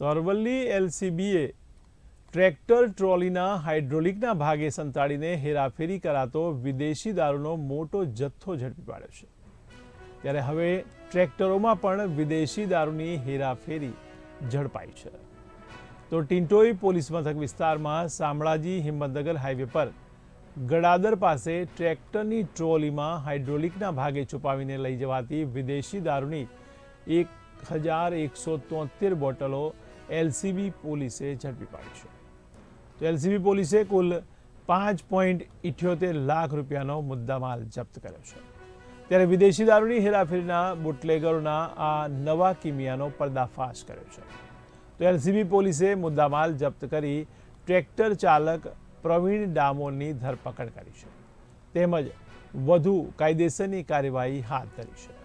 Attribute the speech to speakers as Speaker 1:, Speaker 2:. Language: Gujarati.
Speaker 1: તો અરવલ્લી એલસીબીએ ટ્રેક્ટર ટ્રોલીના હાઇડ્રોલિકના ભાગે સંતાડીને હેરાફેરી કરાતો વિદેશી દારૂનો મોટો જથ્થો ઝડપી પાડ્યો છે. ત્યારે હવે ટ્રેક્ટરોમાં પણ વિદેશી દારૂની હેરાફેરી ઝડપાઈ છે. તો ટિન્ટોઈ પોલીસ મથક વિસ્તારમાં શામળાજી હિંમતનગર હાઈવે પર ગડાદર પાસે ટ્રેક્ટરની ટ્રોલીમાં હાઇડ્રોલિકના ભાગે છુપાવીને લઈ જવાતી વિદેશી દારૂની એક હજાર એકસો તોતેર બોટલો એલસીબી પોલીસે ઝડપી પાડી છે. તો એલસીબી પોલીસે કુલ પાંચ પોઈન્ટ ઇઠ્યોતેર લાખ રૂપિયાનો મુદ્દામાલ જપ્ત કર્યો છે. ત્યારે વિદેશી દારૂની હેરાફેરીના બુટલેગરોના આ નવા કિમિયાનો પર્દાફાશ કર્યો છે. તો એલસીબી પોલીસે મુદ્દામાલ જપ્ત કરી ટ્રેક્ટર ચાલક પ્રવીણ ડામોરની ધરપકડ કરી છે. તેમજ વધુ કાયદેસરની કાર્યવાહી હાથ ધરી છે.